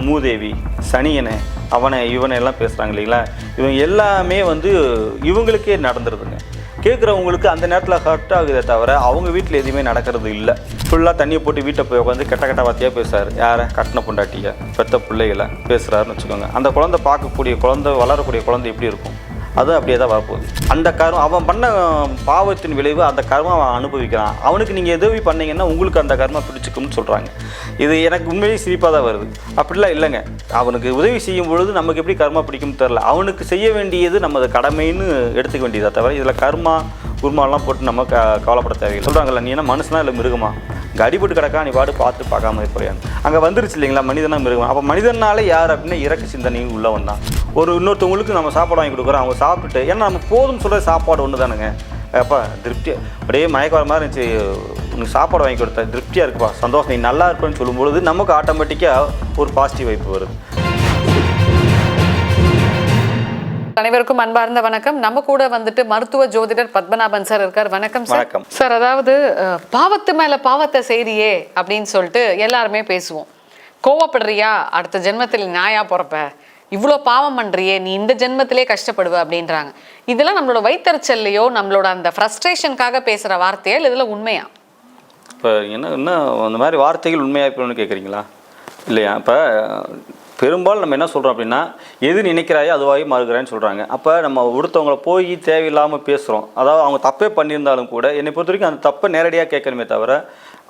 மூதேவி சனியனை அவனை இவனை எல்லாம் பேசுகிறாங்க இல்லைங்களா? இவங்க எல்லாமே வந்து இவங்களுக்கே நடந்துருதுங்க. கேட்குறவங்களுக்கு அந்த நேரத்தில் ஹர்ட் ஆகுதே தவிர அவங்க வீட்டில் எதுவுமே நடக்கிறது இல்லை. ஃபுல்லாக தண்ணியை போட்டு வீட்டை போய் உட்காந்து கெட்ட கெட்ட வார்த்தையாக பேசுறாரு. யாரை? கட்டின பொண்டாட்டியை பெத்த பிள்ளைகளை பேசுகிறாருன்னு வச்சுக்கோங்க. அந்த குழந்தை பார்க்கக்கூடிய குழந்தை வளரக்கூடிய குழந்தை எப்படி இருக்கும்? அது அப்படியே தான் வரப்போகுது. அந்த கர்மம் அவன் பண்ண பாவத்தின் விளைவு அந்த கர்மம் அவன் அனுபவிக்கிறான். அவனுக்கு நீங்கள் உதவி பண்ணீங்கன்னா உங்களுக்கு அந்த கர்மம் பிடிச்சிக்கும்னு சொல்கிறாங்க இது எனக்கு உண்மையிலேயே சிரிப்பாக தான் வருது. அப்படிலாம் இல்லைங்க. அவனுக்கு உதவி செய்யும் பொழுது நமக்கு எப்படி கர்மா பிடிக்கும்னு தெரில அவனுக்கு செய்ய வேண்டியது நமது கடமைன்னு எடுத்துக்க வேண்டியதாக தவிர இதில் கர்மா குருமாலாம் போட்டு நம்ம க கவலைப்பட தேவையில்லை. சொல்கிறாங்கல்ல நீ என்ன மனுஷனா இல்லை மிருகமா? இங்கே அடிபட்டு கிடக்கா நீ பாடு பார்த்து பார்க்காம போறியான் அங்கே வந்துருச்சு இல்லைங்களா மனிதனாக மிருகம். அப்போ மனிதனாலே யார் அப்படின்னா இறக்கு சிந்தனையும் உள்ள வந்தான் ஒரு இன்னொருத்தவங்களுக்கு நம்ம சாப்பாடு வாங்கி கொடுக்குறோம் அவங்க சாப்பிட்டு ஏன்னா நம்ம போதும் சொல்கிற சாப்பாடு ஒன்று தானுங்க. அப்பா திருப்தி அப்படியே மயக்க வர மாதிரி இருந்துச்சு. உனக்கு சாப்பாடு வாங்கி கொடுத்த திருப்தியாக இருக்குப்பா சந்தோஷம். நீ நல்லா இருப்பேன்னு சொல்லும்பொழுது நமக்கு ஆட்டோமேட்டிக்காக ஒரு பாசிட்டிவ் வைப்பு வருது. அனைவருக்கும் அன்பார்ந்த வணக்கம். நம்ம கூட வந்துட்டு மருத்துவ ஜோதிடர் பத்மநாபன் சார் இருக்கார். வணக்கம் சார். சார் அதாவது பாவத்து மேல பாவத்தை செய்றியே அப்படின்னு சொல்லிட்டு எல்லாருமே பேசுவோம். கோவப்படுறியா? அடுத்த ஜென்மத்தில் நாயா பிறப்ப. இவ்வளோ பாவம் பண்றியே. நீ இந்த ஜென்மத்திலே கஷ்டப்படுவ அப்படின்றாங்க. இதெல்லாம் நம்மளோட வைத்தறிச்சல்லையோ நம்மளோட அந்த ஃப்ரஸ்ட்ரேஷனுக்காக பேசுற வார்த்தையா இதில் உண்மையா? இப்போ என்ன என்ன அந்த மாதிரி வார்த்தைகள் உண்மையாக இருக்கணும்னு கேட்குறீங்களா இல்லையா? இப்போ பெரும்பாலும் நம்ம என்ன சொல்கிறோம் அப்படின்னா எது நினைக்கிறாயோ அதுவாகி மாறுகிறான்னு சொல்கிறாங்க அப்போ நம்ம ஒருத்தவங்கள போய் தேவையில்லாமல் பேசுகிறோம் அதாவது அவங்க தப்பே பண்ணியிருந்தாலும் கூட என்னை பொறுத்த வரைக்கும் அந்த தப்பை நேரடியாக கேட்கணுமே தவிர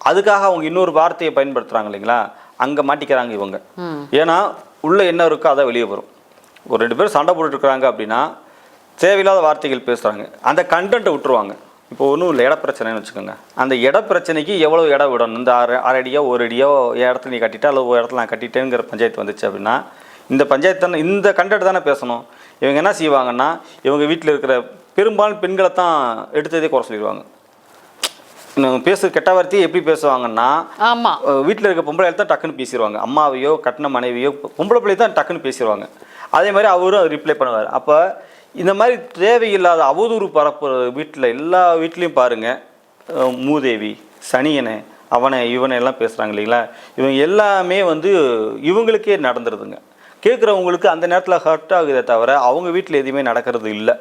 அதுக்காக அவங்க இன்னொரு வார்த்தையை பயன்படுத்துகிறாங்க இல்லைங்களா அங்கே மாட்டிக்கிறாங்க இவங்க. ஏன்னா உள்ளே என்ன இருக்கோ அதை வெளியே வரும். ஒரு ரெண்டு பேரும் சண்டை போட்டுட்டு இருக்காங்க அப்படின்னா தேவையில்லாத வார்த்தைகள் பேசுகிறாங்க அந்த கண்டென்ட்டை விட்டுருவாங்க. இப்போ ஒன்றும் இல்லை இட பிரச்சனைன்னு வச்சுக்கோங்க. அந்த இட பிரச்சனைக்கு எவ்வளோ இடம் விடணும்? இந்த அரை அரை அடியோ ஒரு அடியோ இடத்துல நீ கட்டிட்டா அல்லது ஒரு இடத்துல நான் கட்டிட்டேங்கிற பஞ்சாயத்து வந்துச்சு அப்படின்னா இந்த பஞ்சாயத்து தானே இந்த கண்டென்ட் தானே பேசணும். இவங்க என்ன செய்வாங்கன்னா இவங்க வீட்டில் இருக்கிற பெரும்பாலும் பெண்களை தான் எடுத்ததே குறை சொல்லிடுவாங்க. இன்னும் பேசு கெட்ட வார்த்தையை எப்படி பேசுவாங்கன்னா ஆமா. வீட்டில் இருக்க பொம்பளை தான் டக்குன்னு பேசிடுவாங்க. அம்மாவையோ கட்டின மனைவியோ பொம்பளை பிள்ளை தான் டக்குன்னு பேசிடுவாங்க. அதே மாதிரி அவரும் ரிப்ளை பண்ணுவார். அப்போ இந்த மாதிரி தேவையில்லாத அவதூறு பரப்புற வீட்டில் எல்லா வீட்லேயும் பாருங்கள் மூதேவி சனியனை அவனை இவனை எல்லாம் பேசுகிறாங்க இல்லைங்களா? இவங்க எல்லாமே வந்து இவங்களுக்கே நடந்துருதுங்க. கேட்குறவங்களுக்கு அந்த நேரத்தில் ஹர்ட் ஆகுதே தவிர அவங்க வீட்டில் எதுவுமே நடக்கிறது இல்லை.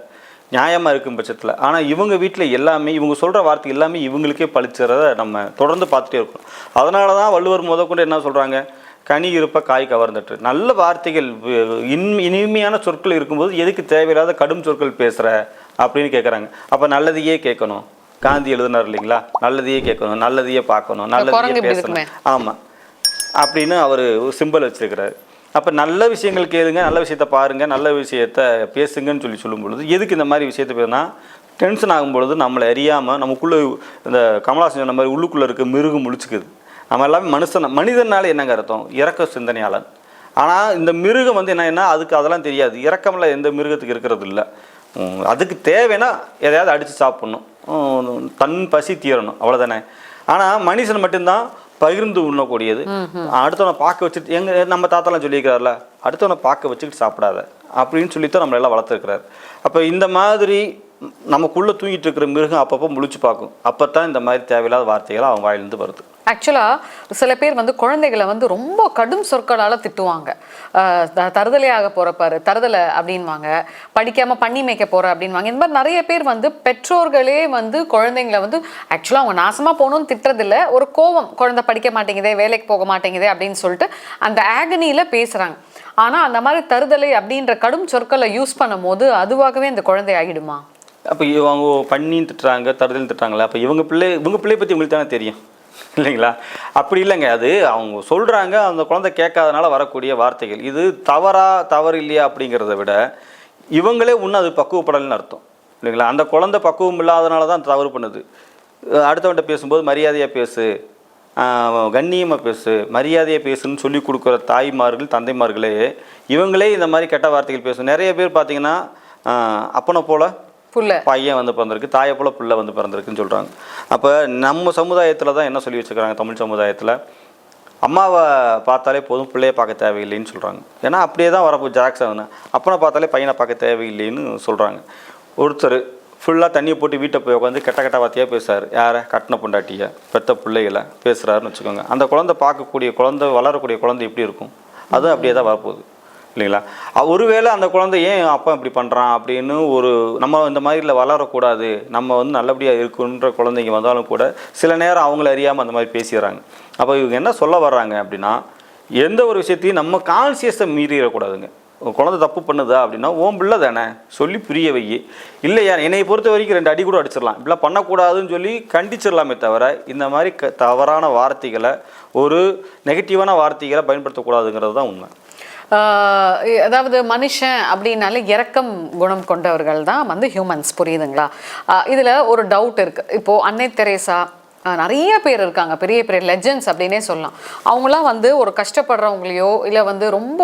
நியாயமாக இருக்கும் பட்சத்தில். ஆனால் இவங்க வீட்டில் எல்லாமே இவங்க சொல்கிற வார்த்தை எல்லாமே இவங்களுக்கே பழிச்சுறத நம்ம தொடர்ந்து பார்த்துட்டே இருக்கோம் அதனால தான் வள்ளுவர் முதற்கொண்டு என்ன சொல்கிறாங்க கனி இருப்ப காய் கவர்ந்துட்டு. நல்ல வார்த்தைகள் இன் இனிமையான சொற்கள் இருக்கும்போது எதுக்கு தேவையில்லாத கடும் சொற்கள் பேசுகிற அப்படின்னு கேட்குறாங்க அப்போ நல்லதையே கேட்கணும் காந்தி எழுதினார் இல்லைங்களா? நல்லதையே கேட்கணும் நல்லதையே பார்க்கணும் நல்லதையே பேசணும். ஆமாம் அப்படின்னு அவர் சிம்பிள் வச்சிருக்கிறாரு. அப்போ நல்ல விஷயங்கள் கேளுங்க நல்ல விஷயத்த பாருங்க நல்ல விஷயத்த பேசுங்கன்னு சொல்லி சொல்லும் பொழுது எதுக்கு இந்த மாதிரி விஷயத்த பேசுனா டென்ஷன் ஆகும் பொழுது நம்மளை அறியாமல் நமக்குள்ளே இந்த கமலாசன் சொன்ன மாதிரி உள்ளுக்குள்ளே இருக்க மிருகம் முழிச்சுக்குது. நம்ம எல்லாமே மனுஷன் மனிதனால என்னங்க அர்த்தம்? இறக்க சிந்தனையாளன் ஆனால் இந்த மிருகம் வந்து என்னன்னா அதுக்கு அதெல்லாம் தெரியாது. இறக்கம்ல எந்த மிருகத்துக்கு இருக்கிறது இல்லை. அதுக்கு தேவைன்னா எதையாவது அடித்து சாப்பிட்ணும். தன் பசி தீரணும். அவ்வளோதானே ஆனால் மனுஷன் மட்டும்தான் பகிர்ந்து உண்ணக்கூடியது. அடுத்தவனை பார்க்க வச்சுட்டு எங்க நம்ம தாத்தாலாம் சொல்லியிருக்கிறார்ல அடுத்தவனை பார்க்க வச்சுக்கிட்டு சாப்பிடாத. அப்படின்னு சொல்லித்தான் நம்மளை எல்லாம் வளர்த்துருக்கிறார். அப்போ இந்த மாதிரி நமக்குள்ளே தூங்கிட்டு இருக்கிற மிருகம் அப்பப்போ முழிச்சு பார்க்கும். அப்போ தான் இந்த மாதிரி தேவையில்லாத வார்த்தைகள் அவன் வாயிலிருந்து வருது. ஆக்சுவலாக சில பேர் வந்து குழந்தைகளை வந்து ரொம்ப கடும் சொற்களால் திட்டுவாங்க. ஆஹ் த- தருதலையாக போறப்பாரு தருதலை அப்படின்வாங்க. படிக்காமல் பண்ணி மேய்க்க போகிற அப்படின்வாங்க. இந்த மாதிரி நிறைய பேர் வந்து பெற்றோர்களே வந்து குழந்தைங்களை வந்து ஆக்சுவலாக அவங்க நாசமாக போகணும்னு திட்டுறதில்ல. ஒரு கோவம் குழந்தை படிக்க மாட்டேங்குதே வேலைக்கு போக மாட்டேங்குதே அப்படின்னு சொல்லிட்டு அந்த ஆகனியில் பேசுகிறாங்க ஆனால் அந்த மாதிரி தருதலை அப்படின்ற கடும் சொற்களை யூஸ் பண்ணும்போது அதுவாகவே அந்த குழந்தை ஆகிடுமா? அப்போ இவங்க பண்ணின்னு திட்டுறாங்க தருதல் திட்டுறாங்களே அப்போ இவங்க பிள்ளை இவங்க பிள்ளைய பற்றி உங்களுக்கு தானே தெரியும்? இல்லைங்களா? அப்படி இல்லைங்க. அது அவங்க சொல்கிறாங்க அந்த குழந்தை கேட்காதனால வரக்கூடிய வார்த்தைகள். இது தவறா தவறு இல்லையா அப்படிங்கிறத விட இவங்களே இன்னும் அது பக்குவப்படலைன்னு அர்த்தம். இல்லைங்களா? அந்த குழந்தை பக்குவம் இல்லாதனால தான் தவறு பண்ணுது. அஹ் அடுத்தவன்கிட்ட பேசும்போது மரியாதையாக பேசு. கண்ணியமாக பேசு. மரியாதையாக பேசுன்னு சொல்லி கொடுக்குற தாய்மார்கள் தந்தைமார்களே இவங்களே இந்த மாதிரி கெட்ட வார்த்தைகள் பேசும். நிறைய பேர் பார்த்தீங்கன்னா அப்பனை போல பையன் வந்து பிறந்திருக்கு தாயை போல பிள்ளை வந்து பிறந்திருக்குன்னு சொல்கிறாங்க அப்போ நம்ம சமுதாயத்தில் தான் என்ன சொல்லி வச்சுக்கிறாங்க தமிழ் சமுதாயத்தில்? அம்மாவை பார்த்தாலே போதும் பிள்ளையை பார்க்க தேவையில்லைன்னு சொல்கிறாங்க ஏன்னா அப்படியே தான் வரப்போ ஜாக்ஸ் ஆகுது அப்பனை பார்த்தாலே பையனை பார்க்க தேவையில்லைன்னு சொல்கிறாங்க ஒருத்தர் ஃபுல்லாக தண்ணியை போட்டு வீட்டை போய் உட்காந்து கெட்ட கெட்ட வார்த்தையாக பேசுகிறார் யாரை? கட்டின பொண்டாட்டியை பெத்த பிள்ளைகளை பேசுகிறாருன்னு வச்சுக்கோங்க. அந்த குழந்தை பார்க்கக்கூடிய குழந்தை வளரக்கூடிய குழந்தை எப்படி இருக்கும்? அதுவும் அப்படியே தான் வரப்போகுது. இல்லைங்களா? ஒருவேளை அந்த குழந்தை ஏன் அப்பா இப்படி பண்ணுறான் அப்படின்னு ஒரு நம்ம இந்த மாதிரில வளரக்கூடாது நம்ம வந்து நல்லபடியாக இருக்குன்ற குழந்தைங்க வந்தாலும் கூட சில நேரம் அவங்கள அறியாமல் அந்த மாதிரி பேசிடுறாங்க. அப்போ இவங்க என்ன சொல்ல வர்றாங்க அப்படின்னா எந்த ஒரு விஷயத்தையும் நம்ம கான்சியஸை மீறிடக்கூடாதுங்க. குழந்தை தப்பு பண்ணுதா அப்படின்னா ஓம் பிள்ளை தானே சொல்லி புரிய வை இல்லையா என்னை பொறுத்த வரைக்கும் ரெண்டு அடி கூட அடிச்சிடலாம். இப்படிலாம் பண்ணக்கூடாதுன்னு சொல்லி கண்டிச்சிடலாமே தவிர இந்த மாதிரி க தவறான வார்த்தைகளை ஒரு நெகட்டிவான வார்த்தைகளை பயன்படுத்தக்கூடாதுங்கிறது தான் உண்மை. அதாவது மனுஷன் அப்படின்னாலே இறக்கம் குணம் கொண்டவர்கள் தான் வந்து ஹியூமன்ஸ் புரியுதுங்களா? இதில் ஒரு டவுட் இருக்குது இப்போது அன்னை தெரேசா நிறைய பேர் இருக்காங்க. பெரிய பெரிய லெஜெண்ட்ஸ் அப்படின்னே சொல்லலாம். அவங்களாம் வந்து ஒரு கஷ்டப்படுறவங்களையோ இல்லை வந்து ரொம்ப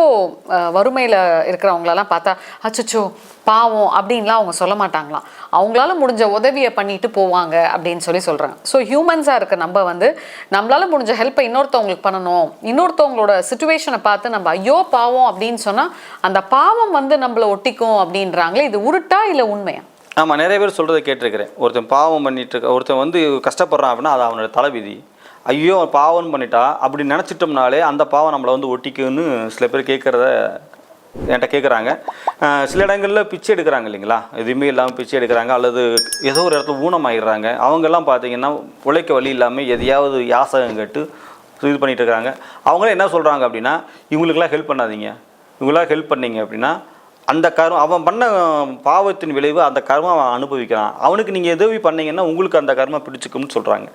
வறுமையில் இருக்கிறவங்களெல்லாம் பார்த்தா அச்சச்சோ பாவம் அப்படின்லாம் அவங்க சொல்ல மாட்டாங்களாம். அவங்களால முடிஞ்ச உதவியை பண்ணிட்டு போவாங்க அப்படின்னு சொல்லி சொல்கிறாங்க ஸோ ஹியூமன்ஸாக இருக்க நம்ம வந்து நம்மளால முடிஞ்ச ஹெல்ப்பை இன்னொருத்தவங்களுக்கு பண்ணணும். இன்னொருத்தவங்களோட சுச்சுவேஷனை பார்த்து நம்ம ஐயோ பாவம் அப்படின்னு சொன்னால் அந்த பாவம் வந்து நம்மள ஒட்டிக்கும் அப்படின்றாங்களே இது உருட்டா இல்லை உண்மையா? ஆமாம் நிறைய பேர் சொல்கிறத கேட்டிருக்கிறேன். ஒருத்தன் பாவம் பண்ணிட்டு இருக்க ஒருத்தன் வந்து கஷ்டப்படுறான் அப்படின்னா அது அவனோட தலைவிதி. ஐயோ அவன் பாவம் பண்ணிட்டா அப்படி நினச்சிட்டோம்னாலே அந்த பாவம் நம்மளை வந்து ஒட்டிக்குன்னு சில பேர் கேட்குறத என்கிட்ட கேட்குறாங்க. சில இடங்களில் பிச்சை எடுக்கிறாங்க இல்லைங்களா? எதுவுமே இல்லாமல் பிச்சை எடுக்கிறாங்க அல்லது ஏதோ ஒரு இடத்துல ஊனமாயிடுறாங்க. அவங்கெல்லாம் பார்த்தீங்கன்னா உழைக்க வழி இல்லாமல் எதையாவது யாசகம் கேட்டு இது பண்ணிகிட்டு இருக்கிறாங்க அவங்களே என்ன சொல்கிறாங்க அப்படின்னா இவங்களுக்கெல்லாம் ஹெல்ப் பண்ணாதீங்க. இவங்களாம் ஹெல்ப் பண்ணீங்க அப்படின்னா அந்த கர்மம் அவன் பண்ண பாவத்தின் விளைவு அந்த கர்மம் அவன் அனுபவிக்கிறான். அவனுக்கு நீங்கள் உதவி பண்ணீங்கன்னா உங்களுக்கு அந்த கர்மம் பிடிச்சிக்கும்னு சொல்கிறாங்க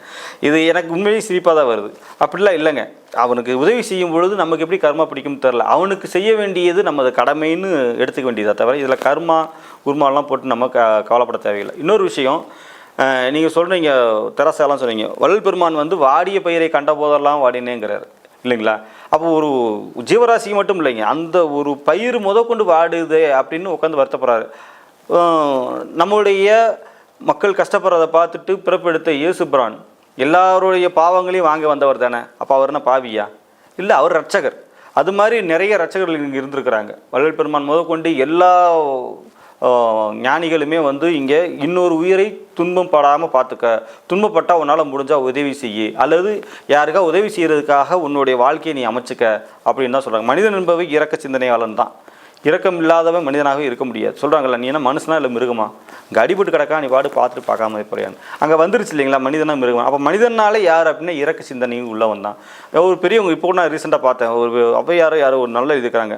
இது எனக்கு உண்மையிலேயே சிரிப்பாக தான் வருது. அப்படிலாம் இல்லைங்க. அவனுக்கு உதவி செய்யும் பொழுது நமக்கு எப்படி கர்மா பிடிக்கும்னு தெரில அவனுக்கு செய்ய வேண்டியது நமது கடமைன்னு எடுத்துக்க வேண்டியதாக தவிர இதில் கர்மா குருமாலாம் போட்டு நம்ம க கவலைப்பட தேவையில்லை. இன்னொரு விஷயம் நீங்கள் சொல்கிறீங்க தெரசாலாம் சொன்னீங்க. வள்ளல் பெருமான் வந்து வாடிய பயிரை கண்ட போதெல்லாம் வாடினேங்கிறார். இல்லைங்களா? அப்போ ஒரு ஜீவராசிக்கு மட்டும் இல்லைங்க. அந்த ஒரு பயிர் முத கொண்டு வாடுது அப்படின்னு உட்காந்து வருத்தப்படுறாரு. நம்முடைய மக்கள் கஷ்டப்படுறதை பார்த்துட்டு பிறப்பெடுத்த இயேசு பிரான் எல்லாருடைய பாவங்களையும் வாங்க வந்தவர் தானே. அப்போ அவர் என்ன பாவியா? இல்லை அவர் ரட்சகர் அது மாதிரி நிறைய ரட்சகர்கள் இங்கே இருந்திருக்கிறாங்க. வள்ளல் பெருமான் முதற்கொண்டு எல்லா ஞானிகளுமே வந்து இங்கே இன்னொரு உயிரை துன்பம் படாமல் பார்த்துக்க துன்பப்பட்டால் உன்னால் முடிஞ்சால் உதவி செய்யி அல்லது யாருக்கா உதவி செய்கிறதுக்காக உன்னுடைய வாழ்க்கையை நீ அமைச்சுக்க அப்படின்னு தான் சொல்கிறாங்க மனிதன் என்பவை இறக்க சிந்தனையாளன் தான். இரக்கம் இல்லாதவன் மனிதனாகவே இருக்க முடியாது. சொல்கிறாங்கல்ல நீ என்ன மனுஷனா இல்லை மிருகமா? இங்கே அடிபட்டு கிடக்கா நீ பாடு பார்த்துட்டு பார்க்காம போறியான்னு. அங்கே வந்துருச்சு இல்லைங்களா மனிதனா மிருகம்? அப்போ மனிதனாலே யார் அப்படின்னா இறக்க சிந்தனையும் உள்ளவன் தான். ஒரு பெரியவங்க இப்போ நான் ரீசெண்டாக பார்த்தேன். ஒரு அப்போ யாரோ ஒரு நல்ல இது இருக்கிறாங்க.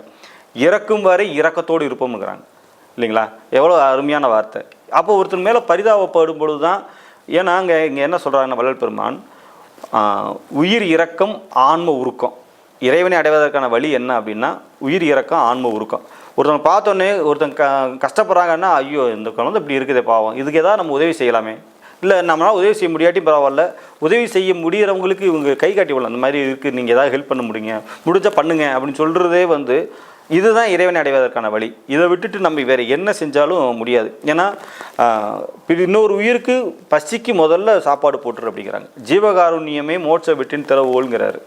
இறக்கும் வரை இறக்கத்தோடு இருப்போம்ங்கிறாங்க இல்லைங்களா? எவ்வளோ அருமையான வார்த்தை. அப்போ ஒருத்தர் மேலே பரிதாபப்படும் பொழுது தான் ஏன்னா அங்கே இங்கே என்ன சொல்கிறாங்கன்னா வள்ளல் பெருமான் உயிர் இறக்கம் ஆன்ம உருக்கம். இறைவனை அடைவதற்கான வழி என்ன அப்படின்னா உயிர் இறக்கம் ஆன்ம உருக்கம். ஒருத்தவங்க பார்த்தோன்னே ஒருத்தங்க க கஷ்டப்படுறாங்கன்னா ஐயோ இந்த குழந்தை இப்படி இருக்குதே பாவம். இதுக்கு ஏதாவது நம்ம உதவி செய்யலாமே. இல்லை நம்மளால் உதவி செய்ய முடியாட்டி பரவாயில்ல. உதவி செய்ய முடிகிறவங்களுக்கு இவங்க கை காட்டி விடலாம். இந்த மாதிரி இருக்குது நீங்கள் ஏதாவது ஹெல்ப் பண்ண முடியுங்க. முடிஞ்சால் பண்ணுங்க அப்படின்னு சொல்கிறதே வந்து இதுதான் இறைவனை அடைவதற்கான வழி. இதை விட்டுட்டு நம்ம வேறு என்ன செஞ்சாலும் முடியாது. ஏன்னா இன்னொரு உயிருக்கு பசிக்கு முதல்ல சாப்பாடு போட்டுரு அப்படிங்கிறாங்க. ஜீவகாருண்யமே மோட்ச விட்டின் திறவுகோள்ங்கிறாரு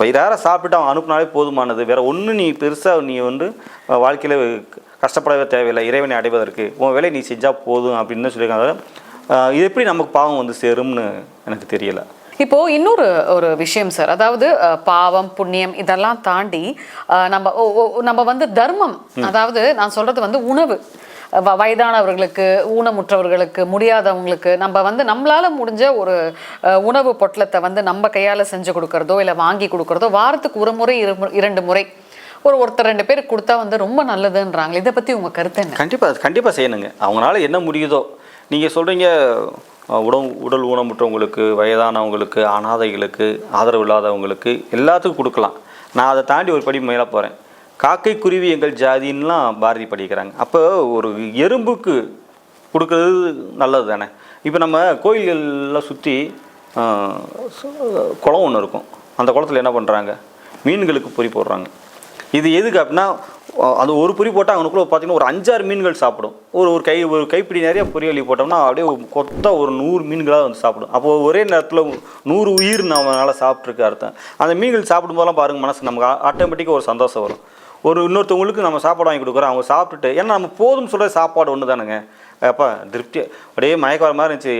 வயிறார சாப்பிட்டு அவன் அனுப்புனாலே போதுமானது. வேற ஒன்றும் நீ பெருசாக நீ வந்து வாழ்க்கையில் கஷ்டப்படவே தேவையில்லை. இறைவனை அடைவதற்கு. உன் வேலையை நீ செஞ்சால் போதும் அப்படின்னு சொல்லியிருக்காங்க. இது எப்படி நமக்கு பாவம் வந்து சேரும்னு எனக்கு தெரியலை. இப்போ இன்னொரு ஒரு விஷயம் சார் அதாவது பாவம் புண்ணியம் இதெல்லாம் தாண்டி நம்ம நம்ம வந்து தர்மம் அதாவது நான் சொல்றது வந்து உணவு. வயதானவர்களுக்கு ஊனமுற்றவர்களுக்கு முடியாதவங்களுக்கு நம்ம வந்து நம்மளால முடிஞ்ச ஒரு உணவு பொட்டலத்தை வந்து நம்ம கையால செஞ்சு கொடுக்கறதோ இல்லை வாங்கி கொடுக்கறதோ வாரத்துக்கு ஒரு முறை இரண்டு முறை ஒரு ஒருத்தர் ரெண்டு பேருக்கு கொடுத்தா வந்து ரொம்ப நல்லதுன்றாங்க இதை பத்தி உங்க கருத்து என்ன? கண்டிப்பாக கண்டிப்பாக செய்யணுங்க. அவங்களால என்ன முடியுதோ நீங்கள் சொல்கிறீங்க உடல் உடல் ஊனமுற்றவங்களுக்கு வயதானவங்களுக்கு அனாதைகளுக்கு ஆதரவு இல்லாதவங்களுக்கு எல்லாத்துக்கும் கொடுக்கலாம். நான் அதை தாண்டி ஒரு படி மேலே போகிறேன் காக்கை குருவி எங்கள் ஜாதின்லாம் பாரதி படிக்கிறாங்க. அப்போ ஒரு எறும்புக்கு கொடுக்கறது நல்லது தானே? இப்போ நம்ம கோயில்களில் சுற்றி குளம் ஒன்று இருக்கும். அந்த குளத்துல என்ன பண்ணுறாங்க மீன்களுக்கு பொறி போடுறாங்க. இது எதுக்கு அப்படின்னா அது அந்த ஒரு பொறி போட்டால் அவனுக்குள்ள பார்த்தீங்கன்னா ஒரு அஞ்சாறு மீன்கள் சாப்பிடும். ஒரு ஒரு கை ஒரு கைப்பிடி நிறைய பொரியலி போட்டோம்னா அப்படியே கொத்த கொத்தா ஒரு நூறு மீன்களாக வந்து சாப்பிடும். அப்போ ஒரே நேரத்தில் நூறு உயிர் நம்மளால் சாப்பிட்ருக்கு அர்த்தம். அந்த மீன்கள் சாப்பிடும்போதெல்லாம் பாருங்கள் மனசு நமக்கு ஆட்டோமேட்டிக்காக ஒரு சந்தோஷம் வரும். ஒரு இன்னொருத்தவங்களுக்கு நம்ம சாப்பாடு வாங்கி கொடுக்குறோம் அவங்க சாப்பிட்டுட்டு ஏன்னா நம்ம போதும் சொல்கிற சாப்பாடு ஒன்று தானுங்க அப்பா திருப்தி அப்படியே மயக்க வர மாதிரி இருந்துச்சு.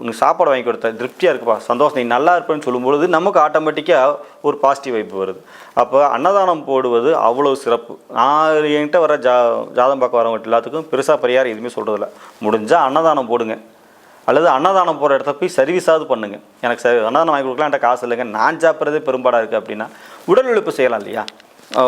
உனக்கு சாப்பாடு வாங்கி கொடுத்தேன். திருப்தியாக இருக்குப்பா சந்தோஷம். நீ நல்லா இருப்பேன்னு சொல்லும்பொழுது நமக்கு ஆட்டோமேட்டிக்காக ஒரு பாசிட்டிவ் வைப்பு வருது. அப்போ அன்னதானம் போடுவது அவ்வளோ சிறப்பு. நான் என்கிட்ட வர ஜா ஜாதம் பார்க்க வரவங்க எல்லாத்துக்கும் பெருசாக பரிகாரம் எதுவுமே சொல்கிறதில்ல முடிஞ்சால் அன்னதானம் போடுங்க. அல்லது அன்னதானம் போகிற இடத்த போய் சர்வீஸாவது பண்ணுங்க. எனக்கு சரி அன்னதானம் வாங்கி கொடுக்கலாம் என்கிட்ட காசு இல்லைங்க. நான் சாப்பிட்றதே பெரும்பாடாக இருக்குது அப்படின்னா உடல் உழைப்பு செய்யலாம் இல்லையா?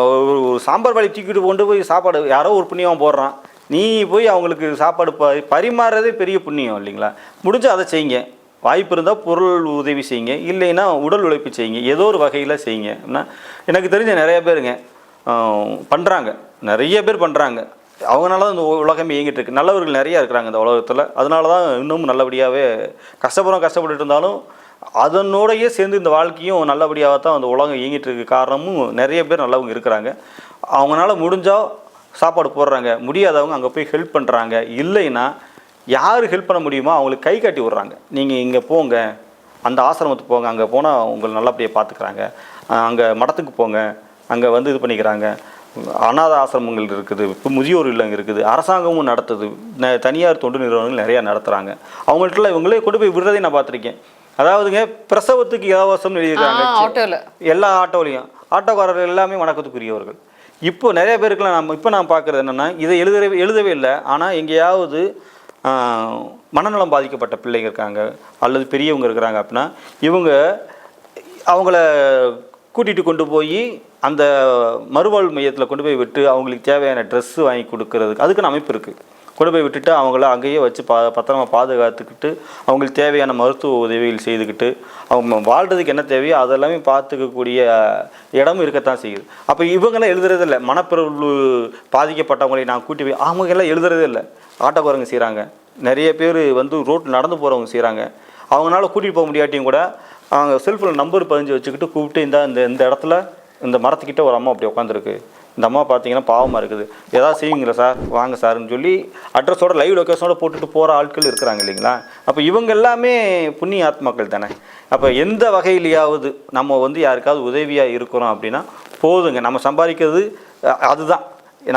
ஒரு ஒரு சாம்பார் வழி தூக்கிட்டு கொண்டு போய் சாப்பாடு யாரோ ஒரு புண்ணியம் போடுறான். நீ போய் அவங்களுக்கு சாப்பாடு ப பரிமாறுறதே பெரிய புண்ணியம் இல்லைங்களா? முடிஞ்சால் அதை செய்யுங்க. வாய்ப்பு இருந்தால் பொருள் உதவி செய்யுங்க. இல்லைன்னா உடல் உழைப்பு செய்யுங்க. ஏதோ ஒரு வகையில் செய்யுங்க. என்ன எனக்கு தெரிஞ்ச நிறைய பேருங்க பண்ணுறாங்க நிறைய பேர் பண்ணுறாங்க அவங்களால தான் இந்த உலகம் உலகமே இயங்கிட்டு இருக்கு. நல்லவர்கள் நிறையா இருக்கிறாங்க இந்த உலகத்தில். அதனால தான் இன்னும் நல்லபடியாகவே கஷ்டப்படுறோம் கஷ்டப்பட்டு இருந்தாலும் அதனோடையே சேர்ந்து இந்த வாழ்க்கையும் நல்லபடியாக தான் அந்த உலகம் இயங்கிட்டு இருக்கு காரணமும் நிறைய பேர் நல்லவங்க இருக்கிறாங்க. அவங்களால முடிஞ்சால் சாப்பாடு போடுறாங்க முடியாதவங்க அங்கே போய் ஹெல்ப் பண்ணுறாங்க இல்லைன்னா யார் ஹெல்ப் பண்ண முடியுமோ அவங்களுக்கு கை காட்டி விட்றாங்க. நீங்கள் இங்கே போங்க அந்த ஆசிரமத்துக்கு போங்க அங்கே போனால் உங்களை நல்லபடியாக பார்த்துக்கிறாங்க அங்கே மடத்துக்கு போங்க அங்கே வந்து இது பண்ணிக்கிறாங்க. அனாத ஆசிரமங்கள் இருக்குது இப்போ முதியோர் இல்லம் இருக்குது அரசாங்கமும் நடத்துது. தனியார் தொண்டு நிறுவனங்கள் நிறையா நடத்துகிறாங்க அவங்கள்ட்ட இவங்களே கொண்டு போய் விடுறதை நான் பார்த்துருக்கேன் அதாவதுங்க பிரசவத்துக்கு இலவசம் எழுதியிருக்காங்க. எல்லா ஆட்டோலையும். ஆட்டோக்காரர்கள் எல்லாமே வணக்கத்துக்குரியவர்கள். இப்போ நிறைய பேருக்குலாம் நம்ம இப்போ நான் பார்க்குறது என்னென்னா இதை எழுதவே எழுதவே இல்லை. ஆனால் எங்கேயாவது மனநலம் பாதிக்கப்பட்ட பிள்ளைங்க இருக்காங்க அல்லது பெரியவங்க இருக்கிறாங்க அப்படின்னா இவங்க அவங்கள கூட்டிகிட்டு கொண்டு போய் அந்த மறுவாழ்வு மையத்தில் கொண்டு போய் விட்டு அவங்களுக்கு தேவையான ட்ரெஸ்ஸு வாங்கி கொடுக்கறதுக்கு அதுக்குன்னு அமைப்பு இருக்குது கொண்டு போய் விட்டுட்டு அவங்கள அங்கேயே வச்சு பா பத்திரமா பாதுகாத்துக்கிட்டு அவங்களுக்கு தேவையான மருத்துவ உதவிகள் செய்துக்கிட்டு அவங்க வாழ்கிறதுக்கு என்ன தேவையோ அதெல்லாமே பார்த்துக்கக்கூடிய இடமும் இருக்கத்தான் செய்யுது. அப்போ இவங்கெல்லாம் எழுதுறது இல்லை மனப்பிறவு பாதிக்கப்பட்டவங்களை நான் கூட்டி போய் அவங்க எல்லாம் எழுதுறதே இல்லை ஆட்டோக்காரங்க செய்கிறாங்க நிறைய பேர் வந்து ரோட்டில் நடந்து போகிறவங்க செய்கிறாங்க அவங்களால கூட்டிகிட்டு போக முடியாட்டியும் கூட அவங்க செல்ஃபில் நம்பர் பதிஞ்சு வச்சுக்கிட்டு கூப்பிட்டு இந்த இந்த இந்த இடத்துல இந்த மரத்துக்கிட்ட ஒரு அம்மா அப்படி உட்காந்துருக்கு. இந்த அம்மா பார்த்தீங்கன்னா பாவமாக இருக்குது. ஏதாவது செய்வீங்களா சார்? வாங்க சார்ன்னு சொல்லி அட்ரஸோட லைவ் லொக்கேஷனோட போட்டுட்டு போகிற ஆட்கள் இருக்கிறாங்க இல்லைங்களா? அப்போ இவங்க எல்லாமே புண்ணிய ஆத்மாக்கள் தானே. அப்போ எந்த வகையிலையாவது நம்ம வந்து யாருக்காவது உதவியாக இருக்கிறோம் அப்படின்னா போதுங்க. நம்ம சம்பாதிக்கிறது அதுதான்.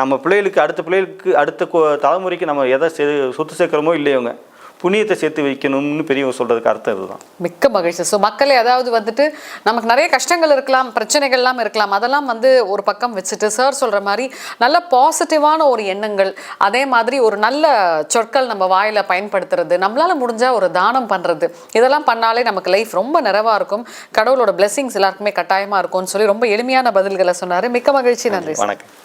நம்ம பிள்ளைகளுக்கு அடுத்த பிள்ளைகளுக்கு அடுத்த தலைமுறைக்கு நம்ம எதை சே சொத்து சேர்க்குறோமோ இல்லையோங்க. புண்ணியத்தை சேர்த்து வைக்கணும்னு பெரியவங்க சொல்கிறதுக்கு அர்த்தம் இதுதான். மிக்க மகிழ்ச்சி. ஸோ மக்களே அதாவது வந்துட்டு நமக்கு நிறைய கஷ்டங்கள் இருக்கலாம் பிரச்சனைகள்லாம் இருக்கலாம். அதெல்லாம் வந்து ஒரு பக்கம் வச்சுட்டு சார் சொல்ற மாதிரி நல்ல பாசிட்டிவான ஒரு எண்ணங்கள் அதே மாதிரி ஒரு நல்ல சொற்கள் நம்ம வாயில பயன்படுத்துறது நம்மளால முடிஞ்சா ஒரு தானம் பண்றது. இதெல்லாம் பண்ணாலே நமக்கு லைஃப் ரொம்ப நிறைவா இருக்கும். கடவுளோட blessings எல்லாருக்குமே கட்டாயமா இருக்கும்னு சொல்லி ரொம்ப எளிமையான பதில்களை சொன்னாரு. மிக்க மகிழ்ச்சி. நன்றி. வணக்கம்.